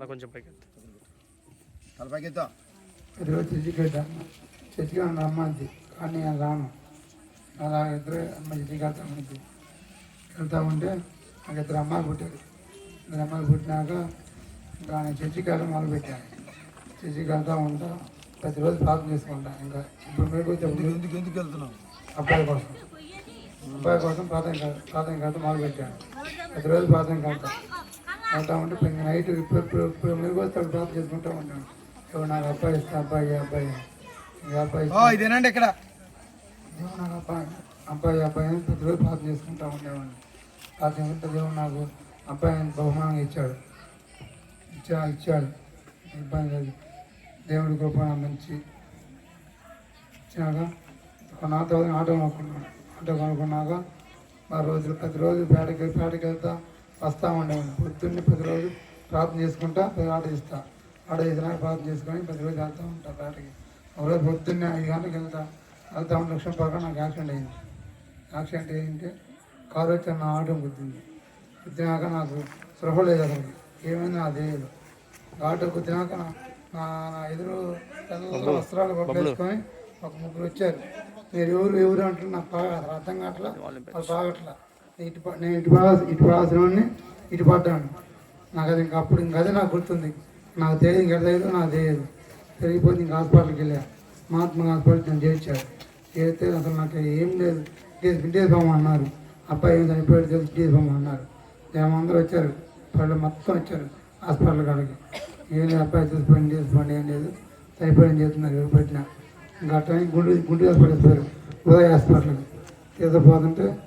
అలా కొంచెం పైకి తలపైకెత్తా ఈరోజు చర్చికి వెళ్తాను చర్చికి నన్ను రమ్మంది. కానీ నేను రాను. అలా ఇద్దరు అమ్మ చర్చికి వెళ్తా ఉంది వెళ్తా ఉంటే నాకు ఇద్దరు అమ్మాయిలు పుట్టారు. ఇద్దరు అమ్మాయిలు పుట్టినాక ఇంకా నేను చర్చికి వెళ్ళడం మొదలు పెట్టాను చర్చికి వెళ్తా ఉంటా. ప్రతిరోజు ప్రార్థన చేసుకుంటా. ఇంకా ఇప్పుడు మీకు ఎందుకు ఎందుకు వెళ్తున్నావు? అబ్బాయి కోసం. అబ్బాయి కోసం ప్రార్థన కా- ప్రార్థన కడతా మొదలు పెట్టాను ప్రతిరోజు ప్రార్థన కడతా వెళ్తా ఉంటే నైట్ ఇప్పుడు ఇప్పుడు ప్రార్థన చేసుకుంటూ ఉంటాను ఇప్పుడు నాకు అబ్బాయి ఇస్తా అబ్బాయి అబ్బాయి. అబ్బాయి ఇదేనండి ఇక్కడ. దేవుడు నాకు అబ్బాయి అబ్బాయి అబ్బాయి అని ప్రతిరోజు ప్రార్థన చేసుకుంటూ ఉండేవాడిని. ప్రార్థన చేసుకుంటే దేవుడు నాకు అబ్బాయిని బహుమానం ఇచ్చాడు. ఇచ్చా ఇచ్చాడు. ఇబ్బంది లేదు. దేవుడి కృప మంచి ఇచ్చినాక ఒక నాతో ఆటో కొనుక్కున్నాను. ఆటో కొనుక్కున్నాక ఆ రోజులు ప్రతిరోజు పేటకి పేటకి వెళ్తా. వస్తూ ఉండేవాడిని పొద్దున్నే ప్రతిరోజు ప్రార్థన చేసుకుంటా ఆటో ఇస్తా ఆటో ఇచ్చినాక ప్రార్థన చేసుకొని ప్రతిరోజు వెళ్తూ ఉంటా పేటకి ఒకరోజు పొద్దున్నే ఐదు గంటలకు వెళ్తా. వెళ్తా ఉంటే లక్షం పక్కన నాకు యాక్సిడెంట్ అయింది. యాక్సిడెంట్ అయ్యింటే కారు వచ్చి నా ఆటో గుద్దింది గుద్దినాక నాకు స్పృహ లేదు అసలు ఏమైంది నాకు తెలియదు. ఆటో గుద్దినాక నా నా ఎదురు తెల్ల వస్త్రాలు పట్టేసుకొని ఒక ముగ్గురు వచ్చారు. మీరు ఎవరు ఎవరు అంటారు నాకు బాగా అర్థం కావట్లా? వాళ్ళు బాగట్లా ఇటు నేను ఇటు ఇటు బాగాల్సిన ఇటు పడ్డాను. నాకు అది ఇంకా అప్పుడు ఇంకా అదే నాకు గుర్తుంది. నాకు తెలియదు ఇంకా తెలియదు నాకు తెలియదు. తెలియకపోతే ఇంకా హాస్పిటల్కి వెళ్ళా. మహాత్మా హాస్పిటల్ నేను చేర్చారు చేస్తే అసలు నాకు ఏం లేదు. డేస్ బొమ్మ అన్నారు. అబ్బాయి ఏం చనిపోయాడు తెలిసి డేస్ బొమ్మ అన్నారు. మేమందరూ వచ్చారు. వాళ్ళు మొత్తం వచ్చారు హాస్పిటల్ కాడికి. ఏం లేదు అబ్బాయి చూసిపోయింది చేసుకోండి ఏం లేదు. చనిపోయింది చేస్తున్నారు ఎవరు పెట్టినా. ఇంకా అట్లా గుండు గుండు హాస్పిటల్ పోయారు. ఉదయ హాస్పిటల్కి. తీసుకుపోతుంటే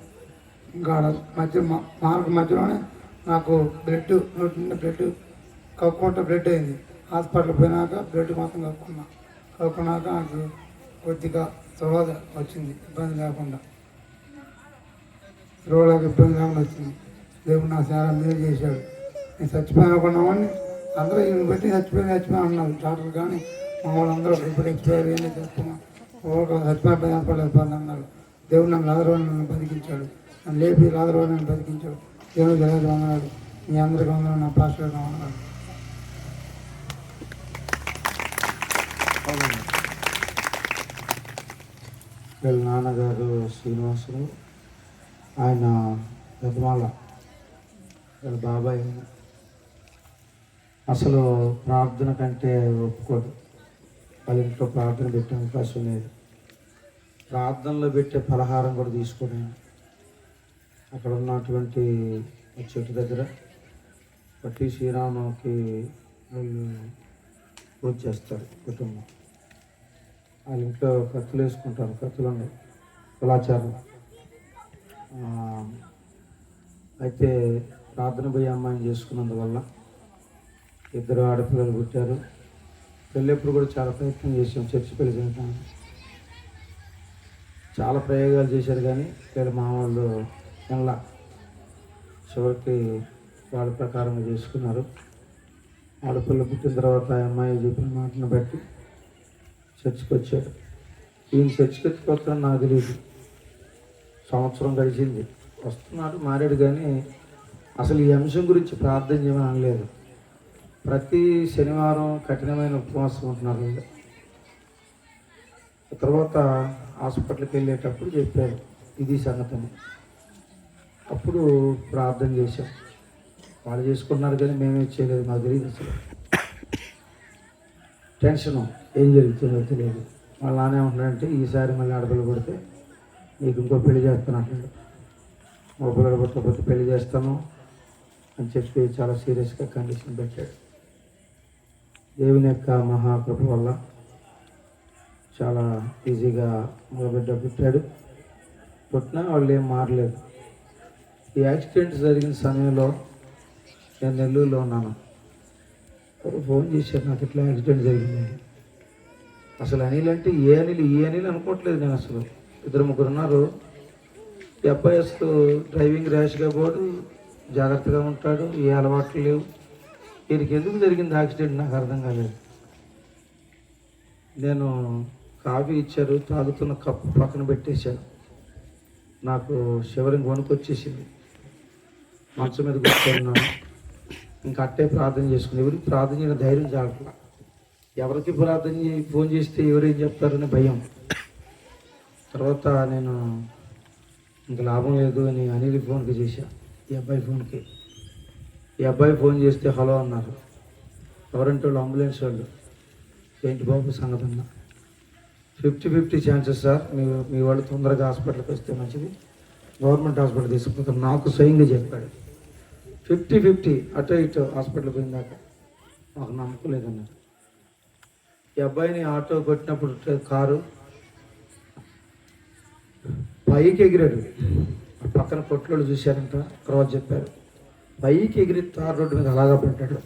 ఇంకా మధ్య మా- మార్గ మధ్యలోనే నాకు బ్లడ్ నోటి నిండా బ్లడ్ కక్కుంటే బ్లడ్ అయింది. హాస్పిటల్ పోయినాక బ్లడ్ మొత్తం కక్కున్నా కక్కున్నాక నాకు కొద్దిగా తర్వాత వచ్చింది ఇబ్బంది లేకుండా. రోడ్లకు ఇబ్బంది లేకుండా వచ్చింది. దేవుడు నా చాలా మేలు చేశాడు. నేను చచ్చిపోయినాకున్నామని అందరూ ఈయన పెట్టి చచ్చిపోయి చచ్చిపోయి అన్నారు. డాక్టర్ కానీ మా వాళ్ళందరూ ఇప్పుడు ఎక్స్పైర్ ఏంటి చెప్తున్నా ఒక చచ్చిపోయి హాస్పిటల్ అన్నారు. దేవుడు నన్ను లాదరవాడు నన్ను బతికించాడు. లేపి లాదరవాడు బతికించాడు. దేవుడు జరగదు వందనాడు మీ అందరికీ వందనాలు నా పాస్టర్ అన్నాడు వీళ్ళ నాన్నగారు శ్రీనివాసులు ఆయన పెద్దమాల వీళ్ళ బాబాయ్ అసలు ప్రార్థన కంటే ఒప్పుకోడు. వాళ్ళ ఇంట్లో ప్రార్థన పెట్టే అవకాశం లేదు. ప్రార్థనలో పెట్టే పలహారం కూడా తీసుకున్నాను అక్కడ ఉన్నటువంటి చెట్టు దగ్గర పట్టి శ్రీరామకి వాళ్ళు పూజ చేస్తారు కుటుంబం. వాళ్ళ ఇంట్లో కత్తులు వేసుకుంటారు కత్తులు కులాచారం అయితే ప్రార్థన పోయి అమ్మాయిని చేసుకున్నందువల్ల ఇద్దరు ఆడపిల్లలు పుట్టారు. పెళ్ళెప్పుడు కూడా చాలా ప్రయత్నం చేసాం చర్చి పెళ్ళి చేయడానికి చాలా ప్రయోగాలు చేశారు కానీ ఇక్కడ మా వాళ్ళు ఎలా చివరికి వాళ్ళ ప్రకారం చేసుకున్నారు. ఆడపిల్ల పుట్టిన తర్వాత అమ్మాయి చెప్పిన మాటను బట్టి చర్చికి వచ్చాడు. ఈయన చర్చికి ఎత్తుకొస్తాను నాకు తెలియదు సంవత్సరం గడిచింది. వస్తున్నాడు మారాడు కానీ అసలు ఈ అంశం గురించి ప్రార్థన చేయమని అనలేదు. ప్రతి శనివారం కఠినమైన ఉపవాసం ఉంటున్నారు తర్వాత హాస్పిటల్కి వెళ్ళేటప్పుడు చెప్పారు. ఇది సంగతిని అప్పుడు ప్రార్థన చేశాం. వాళ్ళు చేసుకున్నారు కానీ మేమే చేయలేదు మాకు తెలియదు అసలు. టెన్షను ఏం జరుగుతుందో తెలియదు వాళ్ళు నానే ఉంటున్నాడంటే ఈసారి మళ్ళీ ఆడపిల్ల పడితే నీకు ఇంకో పెళ్ళి చేస్తాను అంటాడు మగ పిల్లలు పుట్టకపోతే పెళ్ళి చేస్తాను అని చెప్పి చాలా సీరియస్గా కండిషన్ పెట్టాడు. దేవుని యొక్క మహాకృప వల్ల చాలా ఈజీగా మగబిడ్డ పుట్టాడు పుట్టినా వాళ్ళు ఏం మారలేదు. ఈ యాక్సిడెంట్ జరిగిన సమయంలో నేను నెల్లూరులో ఉన్నాను. ఫోన్ చేశారు నాకు ఇట్లా యాక్సిడెంట్ జరిగింది. అసలు అనిల్ అంటే ఏ అనిల్? ఈ అనిల్ అనుకోవట్లేదు నేను అసలు. ఇద్దరు ముగ్గురు ఉన్నారు. ఈ అసలు డ్రైవింగ్ ర్యాష్గా పోడు జాగ్రత్తగా ఉంటాడు ఏ అలవాట్లు లేవు. వీరికి ఎందుకు జరిగింది యాక్సిడెంట్? నాకు అర్థం కాలేదు. నేను కాఫీ ఇచ్చారు తాగుతున్న కప్పు పక్కన పెట్టేశాను నాకు శివరింగ్ వణుకు వచ్చేసింది మంచం మీద కూర్చున్నాను. ఇంకా అట్టే ప్రార్థన చేసుకుని ఎవరికి ప్రార్థన చేయడం ధైర్యం చాలట్లా ఎవరికి ప్రార్థన ఫోన్ చేస్తే ఎవరేం చెప్తారని భయం. తర్వాత నేను ఇంక లాభం లేదు అని అనిల్ ఫోన్కి చేశా ఈ అబ్బాయి ఫోన్కి. ఈ అబ్బాయి ఫోన్ చేస్తే హలో అన్నారు. ఎవరంటే వాళ్ళు అంబులెన్స్ వాళ్ళు. ఏంటి బాబు సంగతి అన్న. ఫిఫ్టీ ఫిఫ్టీ ఛాన్సెస్ సార్ మీ మీ వాళ్ళు తొందరగా హాస్పిటల్కి వస్తే మంచిది. గవర్నమెంట్ హాస్పిటల్ తీసుకుపోతారు. నాకు స్వయంగా చెప్పాడు. ఫిఫ్టీ ఫిఫ్టీ అటు ఇటు హాస్పిటల్ పోయిందాక. మాకు నమ్మకం లేదన్నారు ఈ అబ్బాయిని ఆటో కొట్టినప్పుడు కారు పైకి ఎగిరాడు. పక్కన కొట్లోళ్ళు చూశారంట తర్వాత చెప్పారు. పైకి ఎగిరి తార్ రోడ్డు మీద అలాగా పడ్డాడు.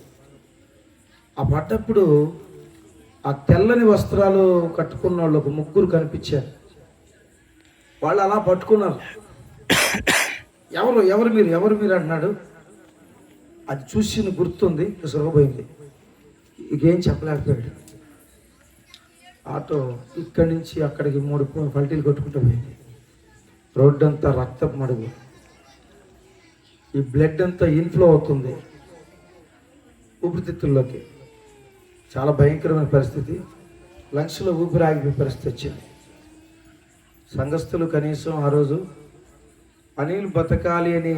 ఆ పడ్డప్పుడు ఆ తెల్లని వస్త్రాలు కట్టుకున్న వాళ్ళు ఒక ముగ్గురు కనిపించారు. వాళ్ళు అలా పట్టుకున్నారు. ఎవరు ఎవరు మీరు ఎవరు మీరు అంటున్నాడు. అది చూసిన గుర్తుంది సురగపోయింది ఇకేం చెప్పలేకపోయాడు. ఆటో ఇక్కడి నుంచి అక్కడికి మూడు పల్టీలు కొట్టుకుంటూ పోయింది. రోడ్డు అంతా రక్తపు మడుగు. ఈ బ్లడ్ అంతా ఇన్ఫ్లో అవుతుంది ఊపిరితిత్తుల్లోకి. చాలా భయంకరమైన పరిస్థితి. లంగ్స్లో ఊపిరి ఆగిపోయే పరిస్థితి వచ్చింది. సంఘస్థులు కనీసం ఆ రోజు అనిల్ బతకాలి అని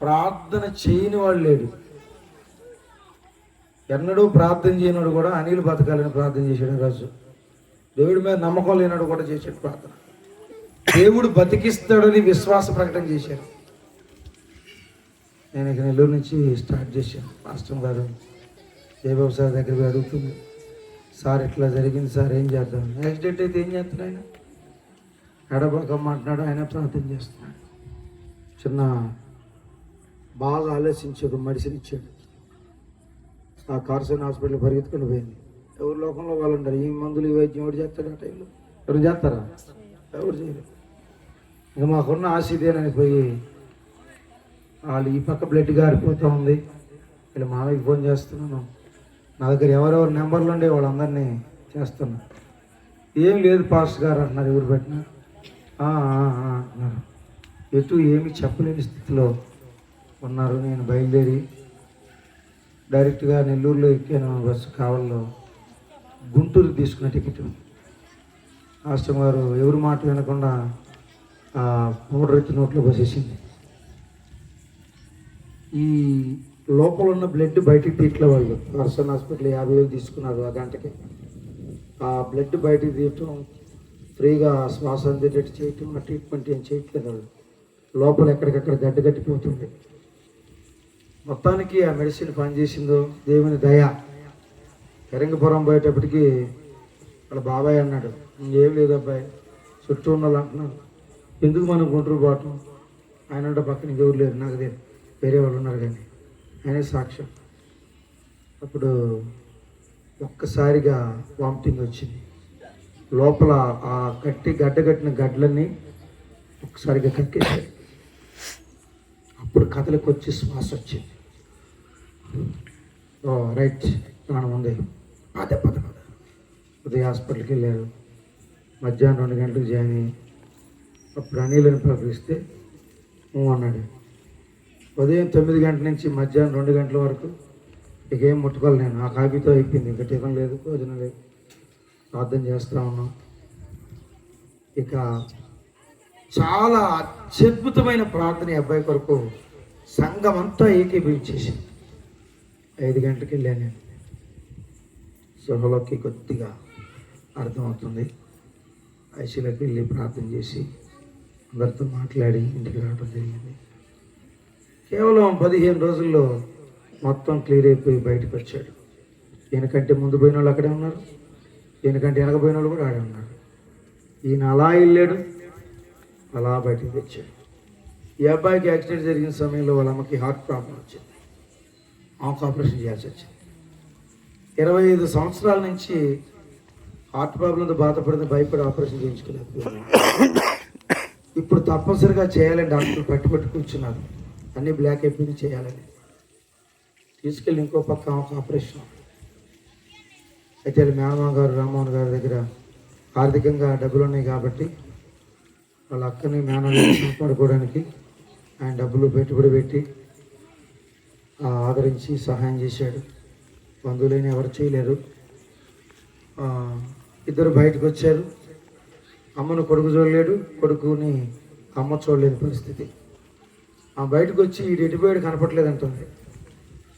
ప్రార్థన చేయని వాడు లేడు. ఎన్నడూ ప్రార్థన చేయనోడు కూడా అనిలు బతకాలని ప్రార్థన చేశాడు రాజు దేవుడి మీద నమ్మకం లేనాడు కూడా చేశాడు ప్రార్థన. దేవుడు బతికిస్తాడని విశ్వాస ప్రకటన చేశారు నేను ఇక నెల్లూరు నుంచి స్టార్ట్ చేశాను. మాస్టర్ గారు జయబాబు సార్ దగ్గరికి అడుగుతుంది. సార్ ఇట్లా జరిగింది సార్ ఏం చేద్దాం? యాక్సిడెంట్ అయితే ఏం చేస్తాడు ఆయన? ఎడబకమ్మ అంటున్నాడు ఆయన ప్రార్థన చేస్తున్నాడు. చిన్న బాగా ఆలోచించి ఒక మెడిసిన్ ఇచ్చాడు. ఆ కార్సన్ హాస్పిటల్ పరిగెత్తుకుని పోయింది. ఎవరి లోకంలో వాళ్ళు ఉంటారు ఈ మందులు ఈ వైద్యం ఎవరు చేస్తారు ఆ టైంలో? ఎవరు చేస్తారా? ఎవరు చేయరు. ఇంకా మాకున్న ఆశ ఇదేనని పోయి వాళ్ళు ఈ పక్క బ్లడ్ గారిపోతూ ఉంది. వీళ్ళు మామయ్యకి ఫోన్ చేస్తున్నాను. నా దగ్గర ఎవరెవరు నెంబర్లు ఉండే వాళ్ళందరినీ చేస్తున్నా. ఏం లేదు పాస్టర్ గారు అంటున్నారు ఎవరు పెట్టినా. అన్నారు. అంటున్నారు ఎటు ఏమి చెప్పలేని స్థితిలో ఉన్నారు. నేను బయలుదేరి డైరెక్ట్గా నెల్లూరులో ఎక్కాను. బస్సు కావల్లో గుంటూరు తీసుకున్న టికెట్. రాష్ట్రం గారు ఎవరి మాట వినకుండా ఆ పౌడర్ ఎత్తి నోట్లో పోసేసింది ఈ లోపల ఉన్న బ్లడ్ బయటికి తీయట్లే వాళ్ళు. పర్సన్ హాస్పిటల్ యాభై వేలు తీసుకున్నారు ఆ గంటకి. ఆ బ్లడ్ బయటికి తీయటం ఫ్రీగా శ్వాస అందేటట్టు చేయటం ఆ ట్రీట్మెంట్ ఏం చేయట్లేదు వాళ్ళు. లోపల ఎక్కడికక్కడ గడ్డ కట్టిపోతుంది మొత్తానికి ఆ మెడిసిన్ పనిచేసిందో దేవుని దయ. కరింగపురం పోయేటప్పటికి వాళ్ళ బాబాయ్ అన్నాడు ఏం లేదు అబ్బాయి చుట్టూ ఉన్న వాళ్ళు అంటున్నారు. ఎందుకు మనం గుంటూరు పోవటం? ఆయన ఉంటే పక్కన ఎవరు లేరు నాకు తెలియదు. వేరే వాళ్ళు ఉన్నారు కానీ. ఆయనే సాక్ష్యం. అప్పుడు ఒక్కసారిగా వామిటింగ్ వచ్చింది. లోపల ఆ కట్టి గడ్డ కట్టిన గడ్డలన్నీ ఒక్కసారిగా కక్కేశాయి. అప్పుడు కథలకు వచ్చి శ్వాస వచ్చింది. Oh right. ప్రాణం ఉంది? పద పద పద ఉదయం హాస్పిటల్కి వెళ్ళారు. మధ్యాహ్నం రెండు గంటలకు జాయిన్ అయ్యి అప్పుడు అనిలని పిలిపిస్తే అన్నాడు. ఉదయం తొమ్మిది గంటల నుంచి మధ్యాహ్నం రెండు గంటల వరకు ఇక ఏం ముట్టుకోవాలి నేను? ఆ కాపీతో అయిపోయింది. ఇంకా టిఫిన్ లేదు భోజనం లేదు. ప్రార్థన చేస్తూ ఉన్నాం. ఇక చాలా అత్యద్భుతమైన ప్రార్థన అబ్బాయి కొరకు సంఘమంతా ఏకీభవించేసింది. ఐదు గంటలకు వెళ్ళాను నేను. సభలోకి కొద్దిగా అర్థమవుతుంది. ఐసీలోకి వెళ్ళి ప్రార్థన చేసి అందరితో మాట్లాడి ఇంటికి రావడం జరిగింది. కేవలం పదిహేను రోజుల్లో మొత్తం క్లియర్ అయిపోయి బయటకు వచ్చాడు. ఈయనకంటే ముందు పోయిన వాళ్ళు అక్కడే ఉన్నారు. ఈయనకంటే వెనకపోయిన వాళ్ళు కూడా ఆడే ఉన్నారు. ఈయన అలా వెళ్ళాడు అలా బయటకు తెచ్చాడు ఈ అబ్బాయికి యాక్సిడెంట్ జరిగిన సమయంలో వాళ్ళ అమ్మకి హార్ట్ ప్రాబ్లం వచ్చింది. ఆమెకు ఆపరేషన్ చేయాల్సి వచ్చింది ఇరవై ఐదు సంవత్సరాల నుంచి హార్ట్ ప్రాబ్లంతో బాధపడింది భయపడి ఆపరేషన్ చేయించుకోలేకపోయాను ఇప్పుడు తప్పనిసరిగా చేయాలని డాక్టర్లు పట్టుబట్టి కూర్చున్నారు. అన్నీ బ్లాక్ అయిపోయింది చేయాలని. తీసుకెళ్ళి ఇంకో పక్క ఒక ఆపరేషన్ అయితే మేనమ్మ మేనమామ గారు రామ్మోహన్ గారి దగ్గర ఆర్థికంగా డబ్బులు ఉన్నాయి కాబట్టి వాళ్ళ అక్కని మేనల్ని కాపాడుకోవడానికి ఆయన డబ్బులు పెట్టుబడి పెట్టి ఆదరించి సహాయం చేశాడు. బంధువులైన ఎవరు చేయలేరు. ఇద్దరు బయటకు వచ్చారు. అమ్మను కొడుకు చూడలేడు. కొడుకుని అమ్మ చూడలేని పరిస్థితి. ఆ బయటకు వచ్చి ఈ ఎటుపోయాడు కనపట్లేదు అంటుంది.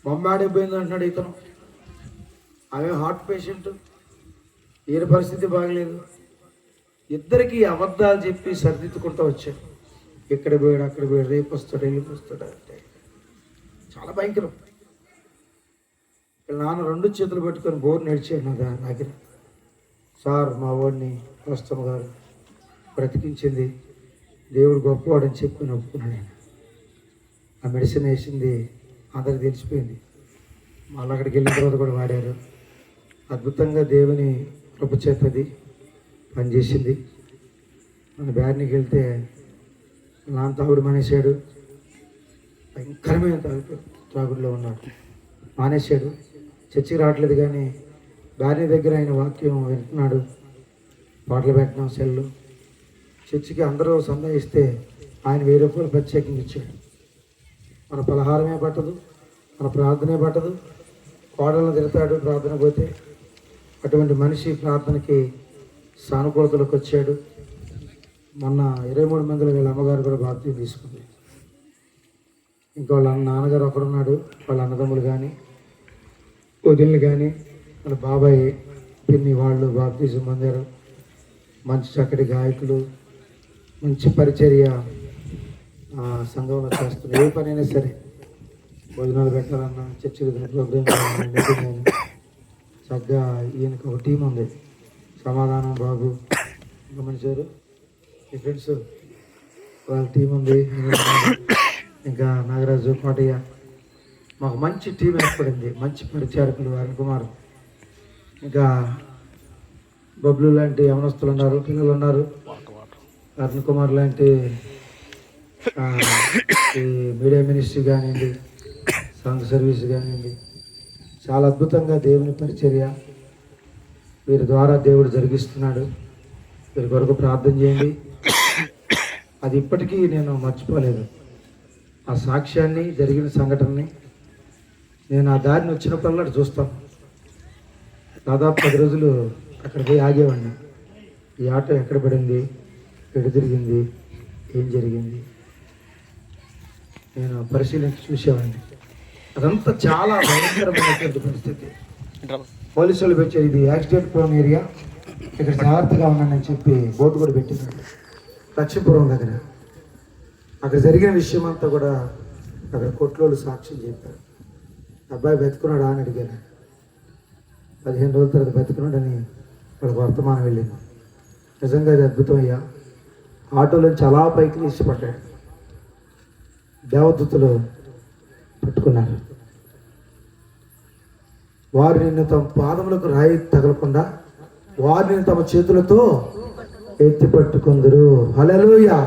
బొమ్మాడిపోయింది అంటున్నాడు ఇతను. ఆమె హార్ట్ పేషెంట్. ఈయన పరిస్థితి బాగలేదు. ఇద్దరికి అబద్ధాలు చెప్పి సరిదిద్దుకుంటూ వచ్చాడు. ఇక్కడ పోయాడు అక్కడ పోయాడు రేపు వస్తాడు వెళ్ళిపోస్తాడు అంటే చాలా భయంకరం. నాన్న రెండు చేతులు పెట్టుకొని బోర్ నడిచాడు నా దగ్గర. సార్ మా వాడిని ప్రస్తుతం గారు బ్రతికించింది. దేవుడు గొప్పవాడని చెప్పి నేను నేను. ఆ మెడిసిన్ వేసింది అందరికి తెలిసిపోయింది. మళ్ళీ అక్కడికి వెళ్ళిన తర్వాత కూడా వాడారు. అద్భుతంగా దేవుని కృప చేతది పనిచేసింది. మన బ్యాడ్నికి వెళ్తే నాన్న తాగుడు మానేశాడు. భయంకరమైన తాగు తాగుడులో ఉన్నాడు. మానేశాడు. చర్చికి రావట్లేదు కానీ భార్య దగ్గర ఆయన వాక్యం వింటున్నాడు. పాటలు పెట్టడం సెల్లు. చర్చికి అందరూ సందేహిస్తే ఆయన వెయ్యి రూపాయలు ప్రత్యేకంగా ఇచ్చాడు. మన పలహారమే పట్టదు మన ప్రార్థనే పట్టదు. కోడలను తిడతాడు ప్రార్థన పోతే. అటువంటి మనిషి ప్రార్థనకి సానుకూలతలకు వచ్చాడు. మొన్న ఇరవై మూడు మందిలో వీళ్ళ అమ్మగారు కూడా బాధ్యత తీసుకుంది. ఇంకా వాళ్ళ నాన్నగారు ఒకడున్నాడు వాళ్ళ అన్నదమ్ములు కానీ వదిలిని కానీ వాళ్ళ బాబాయ్ పిన్ని వాళ్ళు బాప్తీసం పొందారు మంచి చక్కటి గాయకులు మంచి పరిచర్య సంఘంలో చేస్తున్న ఏ పనైనా సరే భోజనాలు పెట్టాలన్నా చర్చలు ప్రోగ్రామ్ చక్కగా ఈయనకి ఒక టీం ఉంది. సమాధానం బాబు గమనించారు? మీ ఫ్రెండ్స్ వాళ్ళ టీం ఉంది. ఇంకా నాగరాజు కోటయ్య మాకు మంచి టీం ఏర్పడింది. మంచి పరిచారకులు అరుణ్ కుమార్. ఇంకా బబ్లు లాంటి యవనస్తులు ఉన్నారు పిల్లలు ఉన్నారు. అరుణ్ కుమార్ లాంటి మీడియా మినిస్ట్రీ కానివ్వండి సాంగ్ సర్వీస్ కానివ్వండి చాలా అద్భుతంగా దేవుని పరిచర్య వీరి ద్వారా దేవుడు జరిగిస్తున్నాడు. వీరి కొరకు ప్రార్థన చేయండి. అది ఇప్పటికీ నేను మర్చిపోలేదు. ఆ సాక్ష్యాన్ని జరిగిన సంఘటనని నేను ఆ దారిని వచ్చినప్పుడల్లా చూస్తాను దాదాపు పది రోజులు అక్కడ పోయి ఆగేవాడిని. ఈ ఆటో ఎక్కడ పడింది? ఎటు తిరిగింది? ఏం జరిగింది? నేను పరిశీలించి చూసేవాడిని. అదంతా చాలా భయంకరమైనటువంటి పరిస్థితి. పోలీసు వాళ్ళు పెట్టారు ఇది యాక్సిడెంట్ ప్రోన్ ఏరియా. ఇక్కడ జాగ్రత్తగా ఉన్నానని చెప్పి బోర్డు కూడా పెట్టినాడు లక్ష్మీపురం దగ్గర. అక్కడ జరిగిన విషయం అంతా కూడా అక్కడ కొట్లోళ్ళు సాక్ష్యం చెప్పారు. అబ్బాయి బతుకున్నాడా అని అడిగాను. పదిహేను రోజుల తర్వాత బతుకున్నాడని అక్కడ వర్తమానం వెళ్ళింది. నిజంగా ఇది అద్భుతం అయ్యా. ఆటోలో అలా పైకి ఇష్టపడ్డాడు పడ్డాడు దేవదూతలు పట్టుకున్నారు. వారు నిన్ను తమ పాదములకు రాయి తగలకుండా వారిని తమ చేతులతో ఎత్తి పట్టుకుందరు. హల్లెలూయా.